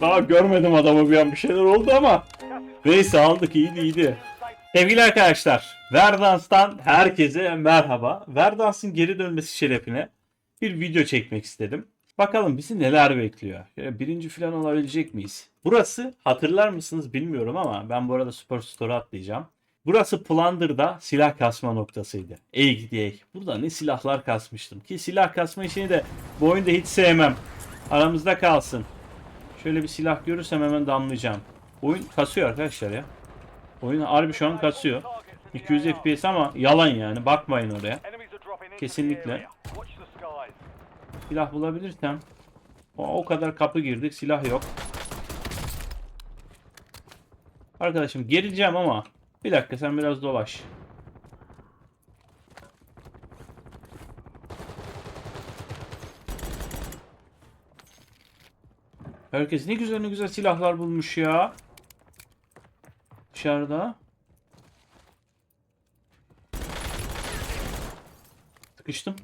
Daha görmedim adamı bir an bir şeyler oldu ama. Neyse aldık iyiydi iyiydi. Sevgili arkadaşlar, Verdance'dan herkese merhaba. Verdance'ın geri dönmesi şerefine bir video çekmek istedim. Bakalım bizi neler bekliyor. Ya birinci falan olabilecek miyiz? Burası hatırlar mısınız bilmiyorum ama ben bu arada Super Store'a atlayacağım. Burası Plunder'da silah kasma noktasıydı. Ey gideyek. Burada ne silahlar kasmıştım. Ki silah kasma işini de bu oyunda hiç sevmem. Aramızda kalsın. Şöyle bir silah görürsem hemen damlayacağım. Oyun kasıyor arkadaşlar ya. Oyun harbi şu an kasıyor. 200 FPS ama yalan yani. Bakmayın oraya. Kesinlikle. Silah bulabilirsem. O, o kadar kapı girdik. Silah yok. Arkadaşım geleceğim ama. Bir dakika sen biraz dolaş. Herkes ne güzel ne güzel silahlar bulmuş ya. Dışarıda. Sıkıştım.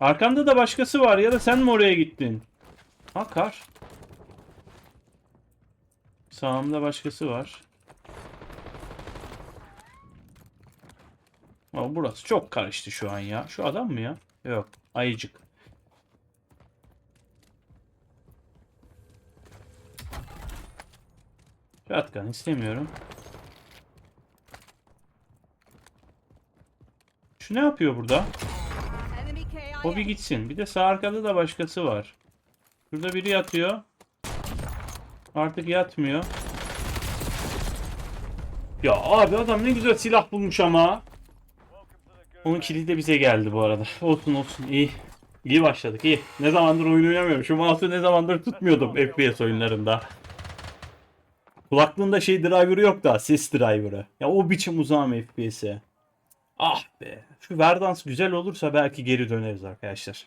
Arkamda da başkası var ya da sen mi oraya gittin? Ha kar. Sağımda başkası var. Ama burası çok karıştı şu an ya. Şu adam mı ya? Yok. Ayıcık. Shotgun istemiyorum. Şu ne yapıyor burada? O bir gitsin. Bir de sağ arkada da başkası var. Şurada biri yatıyor. Artık yatmıyor. Ya abi adam ne güzel silah bulmuş ama. Onun kilidi de bize geldi bu arada. Olsun olsun iyi. İyi başladık iyi. Ne zamandır oyun oynamıyorum. Şu mouse'u ne zamandır tutmuyordum FPS oyunlarında. Kulaklığında şey driver'ı yok da ses driver'ı. Ya o biçim uzağım FPS'e. Ah be. Şu Verdans güzel olursa belki geri döneriz arkadaşlar.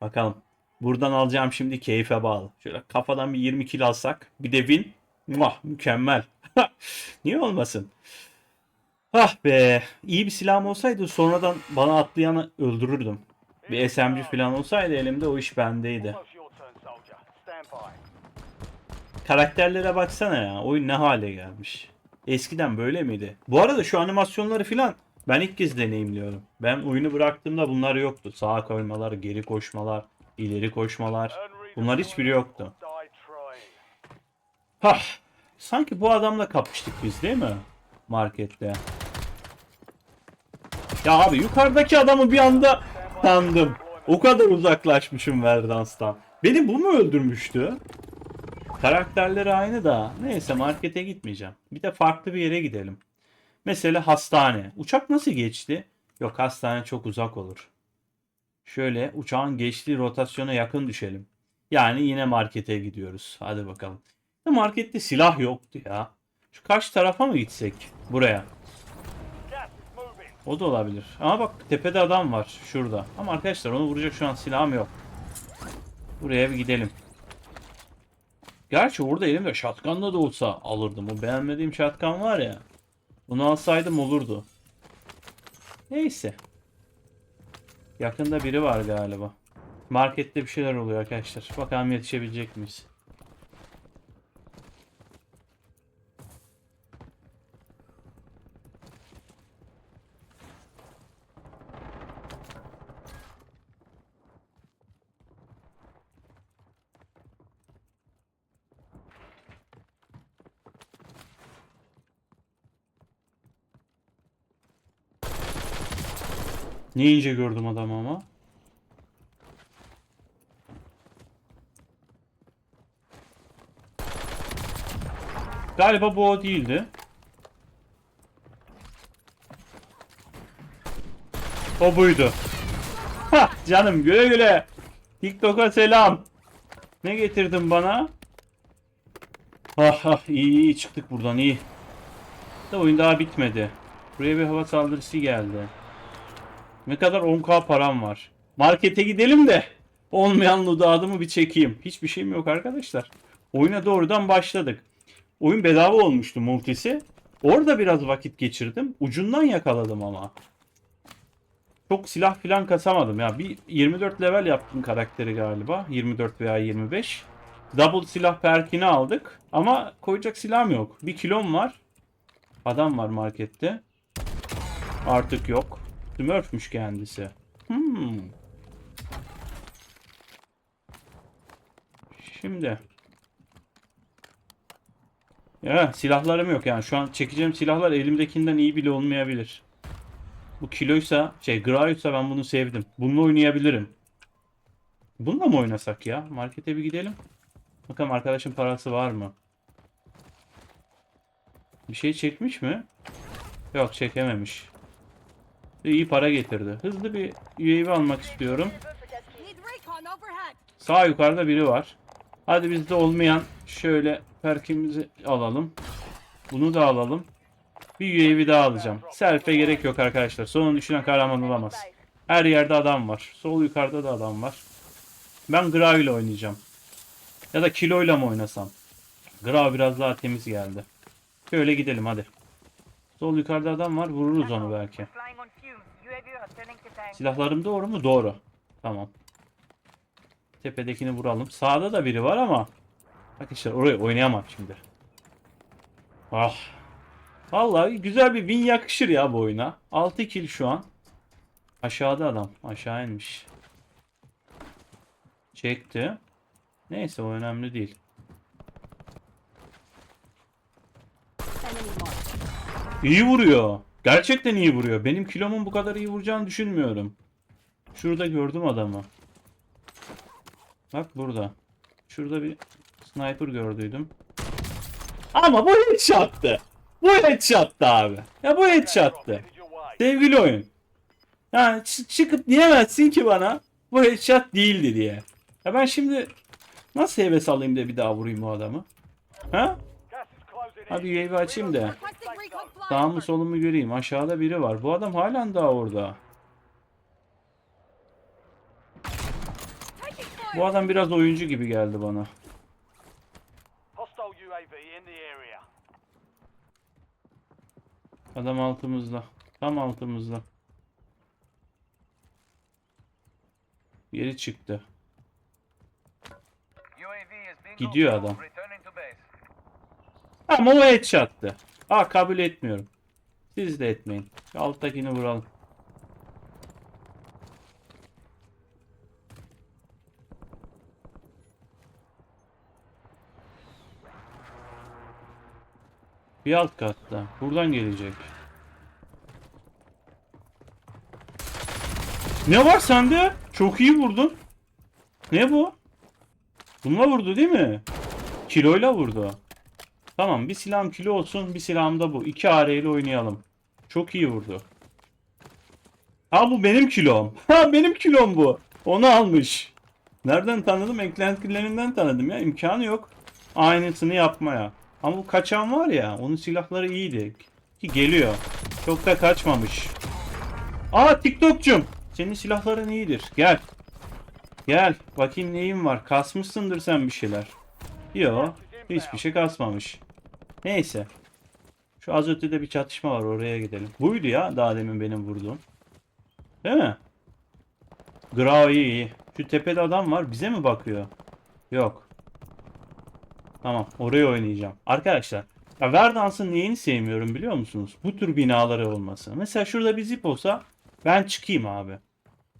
Bakalım. Buradan alacağım şimdi keyfe bağlı. Şöyle kafadan bir 20 kill alsak. Bir de win. Muah mükemmel. Niye olmasın? Ah be. İyi bir silahım olsaydı sonradan bana atlayanı öldürürdüm. Bir SMG falan olsaydı elimde o iş bendeydi. Karakterlere baksana ya. Oyun ne hale gelmiş. Eskiden böyle miydi? Bu arada şu animasyonları filan ben ilk kez deneyimliyorum. Ben oyunu bıraktığımda bunlar yoktu. Sağa koymalar, geri koşmalar, ileri koşmalar. Bunlar hiçbiri yoktu. Hah. Sanki bu adamla kapıştık biz değil mi? Markette. Ya abi yukarıdaki adamı bir anda sandım. O kadar uzaklaşmışım Verdans'tan. Beni bu mu öldürmüştü? Karakterleri aynı da. Neyse markete gitmeyeceğim. Bir de farklı bir yere gidelim. Mesela hastane. Uçak nasıl geçti? Yok hastane çok uzak olur. Şöyle uçağın geçtiği rotasyona yakın düşelim. Yani yine markete gidiyoruz. Hadi bakalım. Markette silah yoktu ya. Şu karşı tarafa mı gitsek? Buraya. O da olabilir. Ama bak tepede adam var. Şurada. Ama arkadaşlar onu vuracak şu an silahım yok. Buraya bir gidelim. Gerçi orada elimde shotgunla da olsa alırdım. O beğenmediğim shotgun var ya. Bunu alsaydım olurdu. Neyse. Yakında biri var galiba. Markette bir şeyler oluyor arkadaşlar. Bakalım yetişebilecek miyiz? Ne ince gördüm adamı ama. Galiba bu o değildi. O buydu. Hah canım güle güle. TikTok'a selam. Ne getirdin bana? Ah ah iyi iyi çıktık buradan iyi. Da oyun daha bitmedi. Buraya bir hava saldırısı geldi. Ne kadar 10k param var. Markete gidelim de olmayan loot'adımı bir çekeyim. Hiçbir şeyim yok arkadaşlar. Oyuna doğrudan başladık. Oyun bedava olmuştu multisi. Orada biraz vakit geçirdim. Ucundan yakaladım ama. çok silah falan kasamadım ya. Bir 24 level yaptım karakteri galiba. 24 veya 25. Double silah perkini aldık. Ama koyacak silahım yok. Bir kilom var. Adam var markette. Artık yok. Smurfmüş kendisi. Hmm. Şimdi. Ya silahlarım yok yani. Şu an çekeceğim silahlar elimdekinden iyi bile olmayabilir. Bu kiloysa, şey Grau'ysa ben bunu sevdim. Bununla oynayabilirim. Bununla mı oynasak ya? Markete bir gidelim. Bakalım arkadaşın parası var mı? Bir şey çekmiş mi? Yok çekememiş. İyi para getirdi. Hızlı bir UAV almak istiyorum. Sağ yukarıda biri var. Hadi bizde olmayan şöyle perkimizi alalım. Bunu da alalım. Bir UAV daha alacağım. Selfie gerek yok arkadaşlar. Sonunu düşünen kahraman olamaz. Her yerde adam var. Sol yukarıda da adam var. Ben Grau ile oynayacağım. Ya da Kilo ile mi oynasam? Grau biraz daha temiz geldi. Şöyle gidelim hadi. Sol yukarıda adam var. Vururuz onu belki. Silahlarım doğru mu? Doğru. Tamam. Tepedekini vuralım. Sağda da biri var ama arkadaşlar oraya oynayamam şimdi. Ah. Vallahi güzel bir win yakışır ya bu oyuna. 6 kill şu an. Aşağıda adam. Aşağı inmiş. Çekti. Neyse o önemli değil. İyi vuruyor. Gerçekten iyi vuruyor. Benim kilomun bu kadar iyi vuracağını düşünmüyorum. Şurada gördüm adamı. Bak burada. Şurada bir sniper gördüydüm. Ama bu headshot'tı. Bu headshot'tı abi. Ya bu headshot'tı. Sevgili oyun. Yani çı- çıkıp diyemezsin ki bana bu headshot değildi diye. Ya ben şimdi nasıl heves alayım da bir daha vurayım o adamı? Ha? Hadi UAV açayım da. Requesting recon Sağ flyover. mı solumu göreyim. Aşağıda biri var. Bu adam halen daha orada. Bu adam biraz oyuncu gibi geldi bana. Adam altımızda. Tam altımızda. Geri çıktı. Gidiyor adam. Ama o headshot'tı. Aa kabul etmiyorum. Siz de etmeyin. Alttakini vuralım. Bir alt katta. Buradan gelecek. Ne var sende? Çok iyi vurdun. Ne bu? Bununla vurdu değil mi? Kiloyla vurdu. Tamam bir silahım kilo olsun bir silahım da bu. İki AR ile oynayalım. Çok iyi vurdu. Ha bu benim kilom. Ha benim kilom bu. Onu almış. Nereden tanıdım? Eklentilerinden tanıdım ya. İmkanı yok. Aynısını yapmaya. Ama bu kaçan var ya. Onun silahları iyiydi. Ki geliyor. Çok da kaçmamış. Aa TikTok'cum. Senin silahların iyidir. Gel. Gel. Bakayım neyin var. Kasmışsındır sen bir şeyler. Yo. Hiçbir şey kasmamış. Neyse. Şu az ötede bir çatışma var. Oraya gidelim. Buydu ya daha demin benim vurduğum. Değil mi? Grau iyi iyi. Şu tepede adam var. Bize mi bakıyor? Yok. Tamam. Oraya oynayacağım. Arkadaşlar. Ya Verdance'ın neyini sevmiyorum biliyor musunuz? Bu tür binaları olması. Mesela şurada bir zip olsa ben çıkayım abi.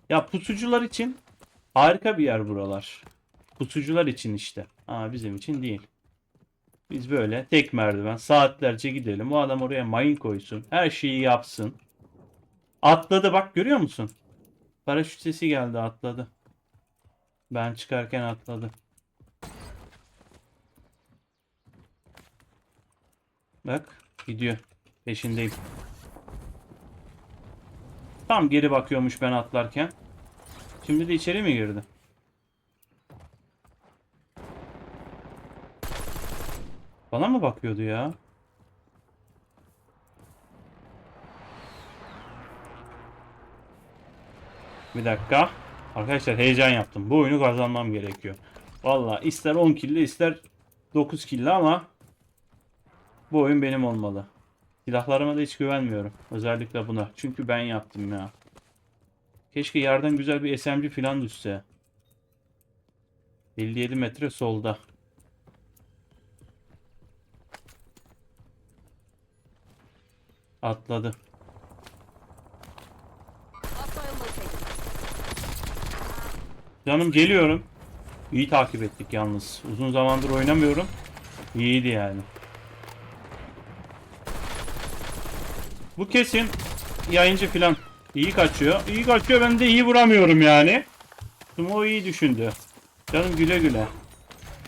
Ya pusucular için harika bir yer buralar. Pusucular için işte. Aa bizim için değil. Biz böyle tek merdiven saatlerce gidelim. Bu adam oraya mayın koysun. Her şeyi yapsın. Atladı bak görüyor musun? Paraşüt sesi geldi atladı. Ben çıkarken atladı. Bak gidiyor. Peşindeyim. Tam geri bakıyormuş ben atlarken. Şimdi de içeri mi girdi? Bana mı bakıyordu ya? Bir dakika. Arkadaşlar heyecan yaptım. Bu oyunu kazanmam gerekiyor. Valla ister 10 killi ister 9 killi ama bu oyun benim olmalı. Silahlarıma da hiç güvenmiyorum. Özellikle buna. Çünkü ben yaptım ya. Keşke yerden güzel bir SMG falan düşse. 57 metre solda. Atladı. Canım geliyorum. İyi takip ettik yalnız. Uzun zamandır oynamıyorum. İyiydi yani. Bu kesin yayıncı filan. İyi kaçıyor. İyi kaçıyor ben de iyi vuramıyorum yani. Ama o iyi düşündü. Canım güle güle.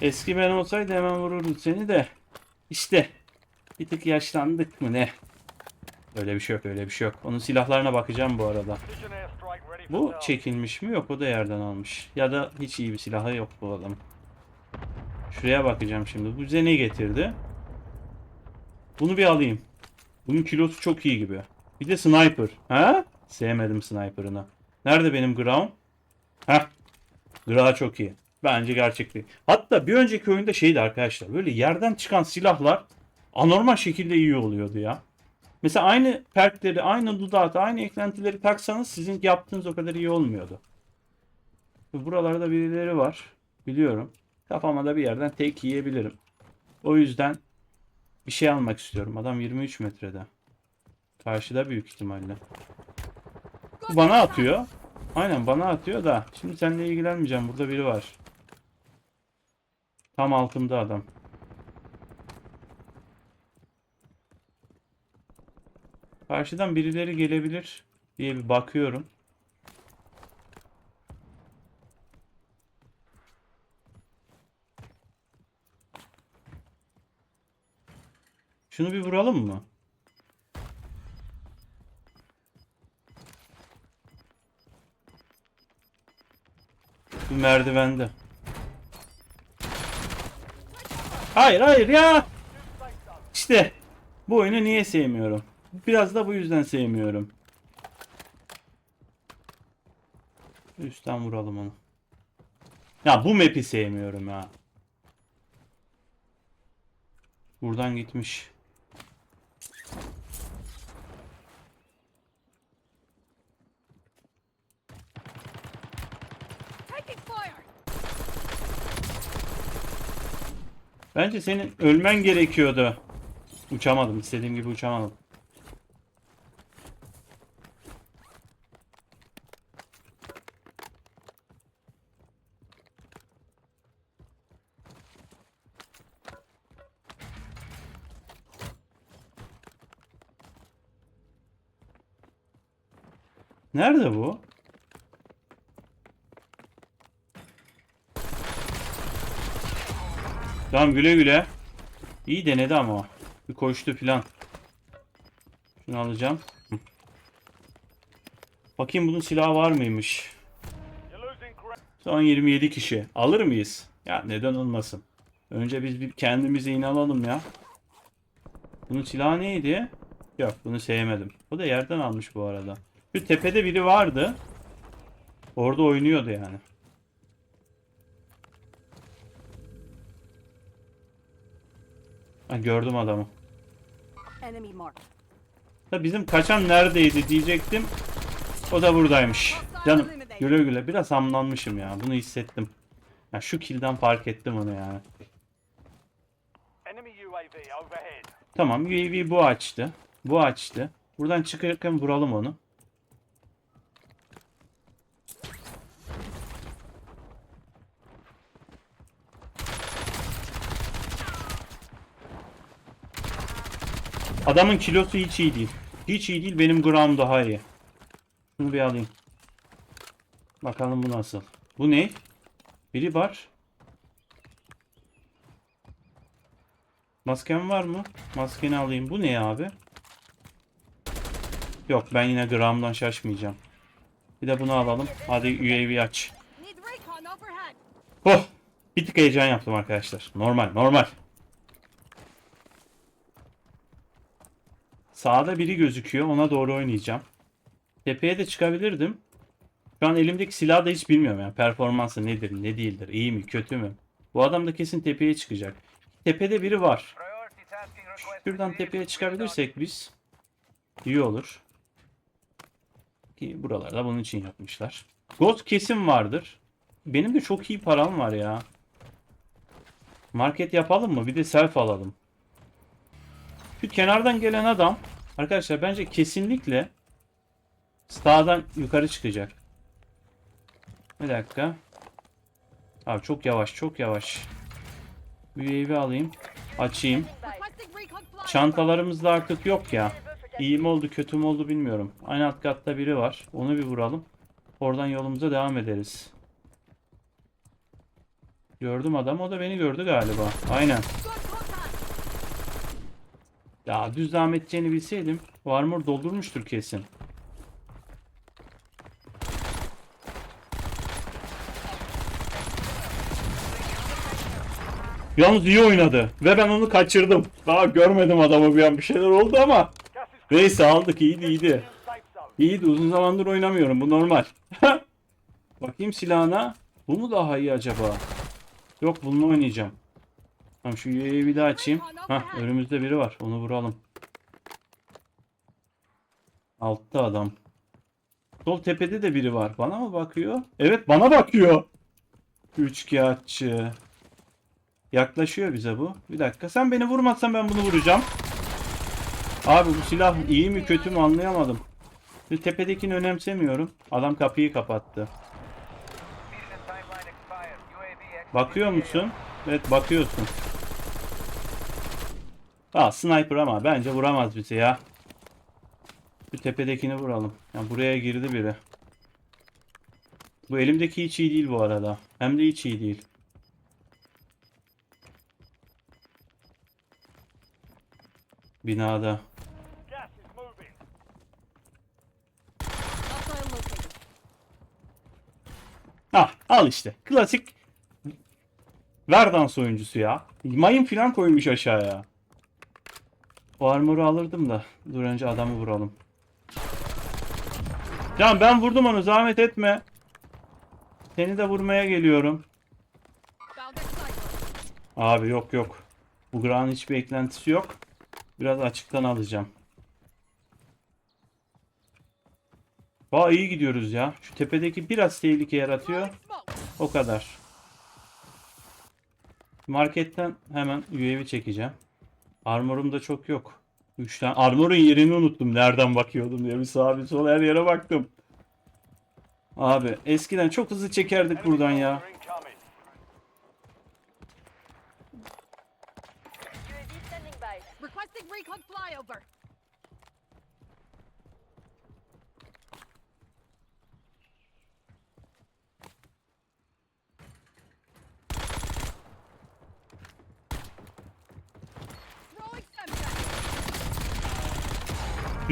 Eski ben olsaydı hemen vururdum seni de. İşte. Bir tık yaşlandık mı ne? Öyle bir şey yok öyle bir şey yok. Onun silahlarına bakacağım bu arada. Bu çekilmiş mi? Yok o da yerden almış. Ya da hiç iyi bir silahı yok bu adamın. Şuraya bakacağım şimdi. Bu bize ne getirdi? Bunu bir alayım. Bunun kilosu çok iyi gibi. Bir de sniper. Ha? Sevmedim sniper'ını. Nerede benim ground? Ha? Gra çok iyi. Bence gerçekti. Hatta bir önceki oyunda şeydi arkadaşlar. Böyle yerden çıkan silahlar anormal şekilde iyi oluyordu ya. Mesela aynı perkleri, aynı dudağı, aynı eklentileri taksanız sizin yaptığınız o kadar iyi olmuyordu. Buralarda birileri var. Biliyorum. Kafama da bir yerden tek yiyebilirim. O yüzden bir şey almak istiyorum. Adam 23 metrede. Karşıda büyük ihtimalle. Bu bana atıyor. Aynen bana atıyor da. Şimdi seninle ilgilenmeyeceğim. Burada biri var. Tam altımda adam. Karşıdan birileri gelebilir diye bir bakıyorum. Şunu bir vuralım mı? Bu merdivende. Hayır hayır ya. İşte bu oyunu niye sevmiyorum? Biraz da bu yüzden sevmiyorum. Üstten vuralım onu. Ya bu map'i sevmiyorum ya. Buradan gitmiş. Bence senin ölmen gerekiyordu. Uçamadım. istediğim gibi uçamadım. Nerede bu? Tamam güle güle. İyi denedi ama. Bir koştu filan. Şunu alacağım. Bakayım bunun silahı var mıymış? Son 27 kişi. Alır mıyız? Ya neden olmasın? Önce biz bir kendimize inanalım ya. Bunun silahı neydi? Yok bunu sevmedim. O da yerden almış bu arada. Şu tepede biri vardı. Orada oynuyordu yani. Ha, gördüm adamı. Da bizim kaçan neredeydi diyecektim. O da buradaymış. Canım güle güle biraz hamlanmışım ya. Bunu hissettim. Ya şu kilden fark ettim onu yani. Tamam UAV bu açtı. Bu açtı. Buradan çıkarken vuralım onu. Adamın kilosu hiç iyi değil. Hiç iyi değil. Benim gram daha iyi. Şunu bir alayım. Bakalım bu nasıl. Bu ne? Biri var. Masken var mı? Maskeni alayım. Bu ne abi? Yok ben yine gramdan şaşmayacağım. Bir de bunu alalım. Hadi UAV aç. Oh! Bir tık heyecan yaptım arkadaşlar. Normal normal. Sağda biri gözüküyor. Ona doğru oynayacağım. Tepeye de çıkabilirdim. Şu an elimdeki silahı da hiç bilmiyorum yani. Performansı nedir, ne değildir, iyi mi, kötü mü? Bu adam da kesin tepeye çıkacak. Tepede biri var. Şuradan tepeye çıkabilirsek biz iyi olur. Ki buralarda bunun için yapmışlar. Ghost kesim vardır. Benim de çok iyi param var ya. Market yapalım mı? Bir de self alalım. Şu kenardan gelen adam arkadaşlar bence kesinlikle sağdan yukarı çıkacak. Bir dakika. Abi çok yavaş, çok yavaş. UAV alayım. Açayım. Çantalarımız da artık yok ya. İyi mi oldu, kötü mü oldu bilmiyorum. Aynı alt katta biri var. Onu bir vuralım. Oradan yolumuza devam ederiz. Gördüm adam, o da beni gördü galiba. Aynen. Ya düz devam edeceğini bilseydim, o doldurmuştur kesin. Yalnız iyi oynadı ve ben onu kaçırdım. Daha görmedim adamı bir an bir şeyler oldu ama. Neyse aldık iyiydi iyiydi. İyiydi uzun zamandır oynamıyorum bu normal. Bakayım silahına. Bu mu daha iyi acaba? Yok bununla oynayacağım. Tamam şu UAV'yi bir daha açayım. Hah önümüzde biri var onu vuralım. Altta adam. Sol tepede de biri var. Bana mı bakıyor? Evet bana bakıyor. Üçkağıtçı. Yaklaşıyor bize bu. Bir dakika. Sen beni vurmazsan ben bunu vuracağım. Abi bu silah iyi mi kötü mü anlayamadım. Şu tepedekini önemsemiyorum. Adam kapıyı kapattı. Bakıyor musun? Evet bakıyorsun. Aa sniper ama bence vuramaz bizi ya. Şu tepedekini vuralım. Ya buraya girdi biri. Bu elimdeki hiç iyi değil bu arada. Hem de hiç iyi değil. Binada. Ah al işte. Klasik Verdans oyuncusu ya. Mayın falan koymuş aşağıya. O armoru alırdım da. Dur önce adamı vuralım. Can ben vurdum onu zahmet etme. Seni de vurmaya geliyorum. Abi yok yok. Bu Gra'nın hiçbir eklentisi yok. Biraz açıktan alacağım. Aa iyi gidiyoruz ya. Şu tepedeki biraz tehlike yaratıyor. O kadar. Marketten hemen UAV çekeceğim. Armorum da çok yok. 3 tane. Armorun yerini unuttum. Nereden bakıyordum diye. Bir sağa bir sola her yere baktım. Abi eskiden çok hızlı çekerdik buradan ya.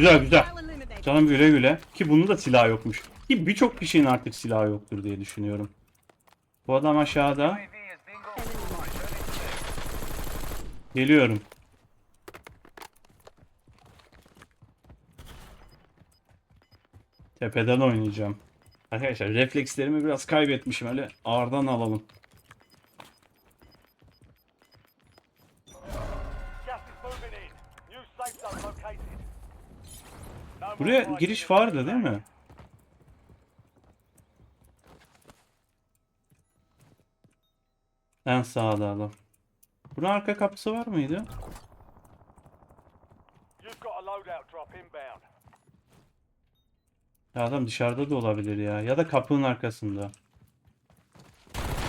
Güzel güzel. Canım güle güle. Ki bunun da silahı yokmuş. Ki birçok kişinin artık silahı yoktur diye düşünüyorum. Bu adam aşağıda. Geliyorum. Tepeden oynayacağım. Arkadaşlar reflekslerimi biraz kaybetmişim. Öyle ağırdan alalım. Buraya giriş vardı değil mi? En sağda adam. Bunun arka kapısı var mıydı? Ya adam dışarıda da olabilir ya. Ya da kapının arkasında.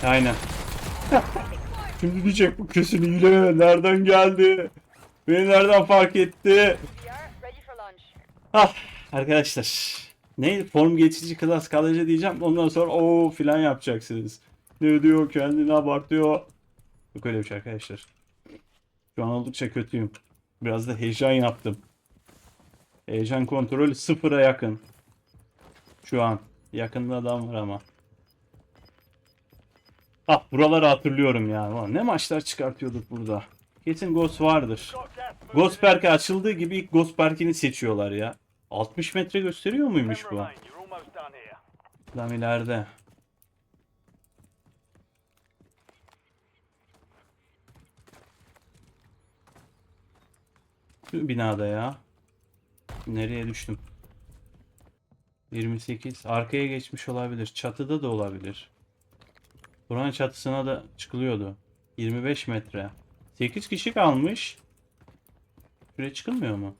Aynen. Şimdi diyecek bu kesin hile. Nereden geldi? Beni nereden fark etti? Ah arkadaşlar. Ne form geçici klas kalıcı diyeceğim. Ondan sonra o filan yapacaksınız. Ne diyor kendini abartıyor. Yok öyle bir şey arkadaşlar. Şu an oldukça kötüyüm. Biraz da heyecan yaptım. Heyecan kontrolü sıfıra yakın. Şu an. Yakında adam var ama. Ah buraları hatırlıyorum ya. Ne maçlar çıkartıyorduk burada. Kesin Ghost vardır. Ghost. Park'e açıldığı gibi ilk Ghost Park'ini seçiyorlar ya. 60 metre gösteriyor muymuş bu? Adam ileride. Şu binada ya. Nereye düştüm? 28. Arkaya geçmiş olabilir. Çatıda da olabilir. Buranın çatısına da çıkılıyordu. 25 metre. 8 kişi kalmış. Şuraya çıkılmıyor mu?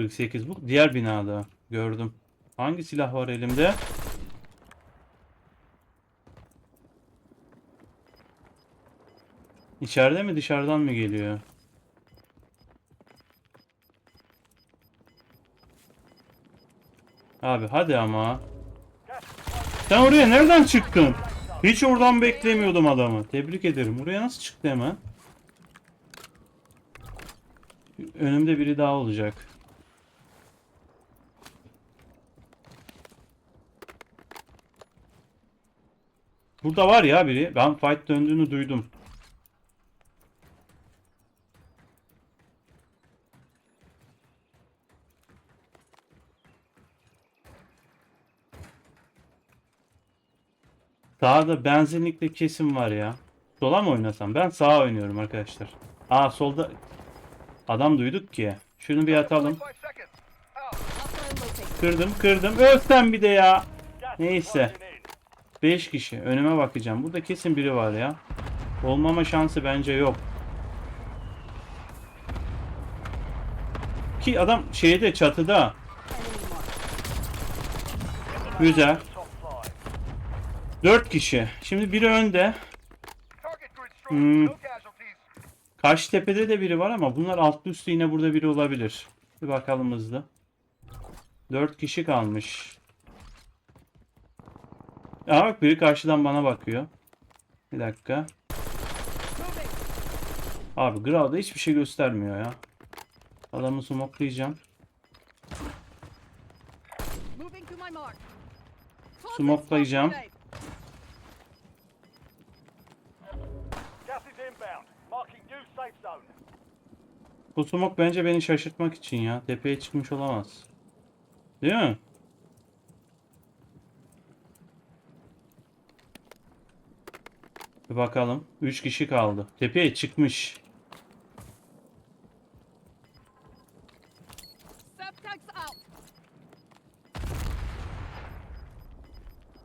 ...48 bu. Diğer binada. Gördüm. Hangi silah var elimde? İçeride mi dışarıdan mı geliyor? Abi hadi ama. Sen oraya nereden çıktın? Hiç oradan beklemiyordum adamı. Tebrik ederim. Buraya nasıl çıktı hemen? Önümde biri daha olacak. Burada var ya biri. Ben fight döndüğünü duydum. Sağda benzinlikte kesim var ya. Sola mı oynasam? Ben sağa oynuyorum arkadaşlar. Aa solda adam duyduk ki. Şunu bir atalım. Located. Kırdım kırdım. Ölsem bir de ya. Neyse. Closing in. 5 kişi. Önüme bakacağım. Burada kesin biri var ya. Olmama şansı bence yok. Ki adam şeyde çatıda. Güzel. Top five. 4 kişi. Şimdi biri önde. Hmm. Karşı tepede de biri var ama bunlar altlı üstü yine burada biri olabilir. Bir bakalım hızlı. 4 kişi kalmış. Aa bak biri karşıdan bana bakıyor. Bir dakika. Abi Grau'da hiçbir şey göstermiyor ya. Adamı smoklayacağım. Zone. Bu smoke bence beni şaşırtmak için ya. Tepeye çıkmış olamaz. Değil mi? Bir bakalım. 3 kişi kaldı. Tepeye çıkmış.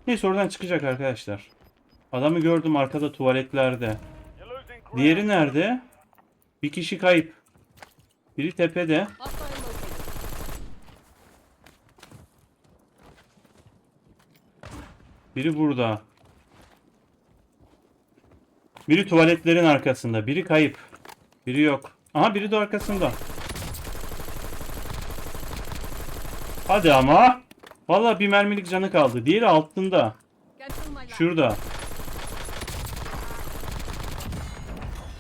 Neyse oradan çıkacak arkadaşlar. Adamı gördüm arkada tuvaletlerde. Diğeri nerede? Bir kişi kayıp. Biri tepede. Biri burada. Biri tuvaletlerin arkasında. Biri kayıp. Biri yok. Aha biri de arkasında. Hadi ama. Vallahi bir mermilik canı kaldı. Diğeri altında. Şurada.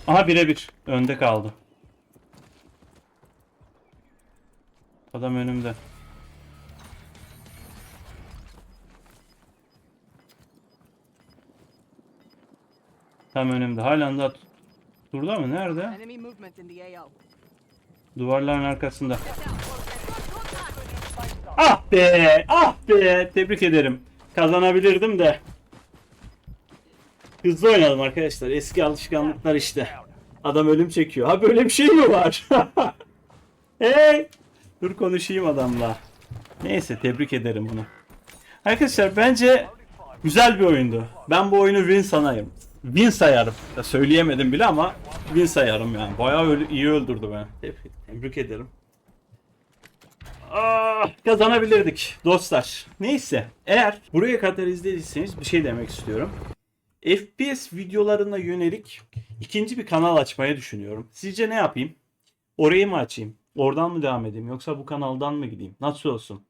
Aha birebir. Önde kaldı. Adam önümde. Tam önümde. Halen da Burada mı? Nerede? Duvarların arkasında. Ah be! Ah be! Tebrik ederim. Kazanabilirdim de. Hızlı oynadım arkadaşlar. Eski alışkanlıklar işte. Adam ölüm çekiyor. Ha böyle bir şey mi var? hey! Dur konuşayım adamla. Neyse tebrik ederim bunu. Arkadaşlar bence güzel bir oyundu. Ben bu oyunu win sanayım. Win sayarım. Ya söyleyemedim bile ama win sayarım yani. Bayağı öyle iyi öldürdü beni. Tebrik, tebrik ederim. Ah, kazanabilirdik dostlar. Neyse eğer buraya kadar izlediyseniz bir şey demek istiyorum. FPS videolarına yönelik ikinci bir kanal açmayı düşünüyorum. Sizce ne yapayım? Orayı mı açayım? Oradan mı devam edeyim? Yoksa bu kanaldan mı gideyim? Nasıl olsun?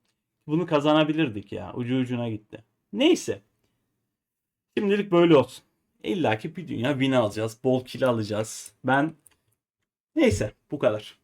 Bunu kazanabilirdik ya. Ucu ucuna gitti. Neyse. Şimdilik böyle olsun. İlla ki bir dünya win alacağız. Bol kill alacağız. Ben neyse bu kadar.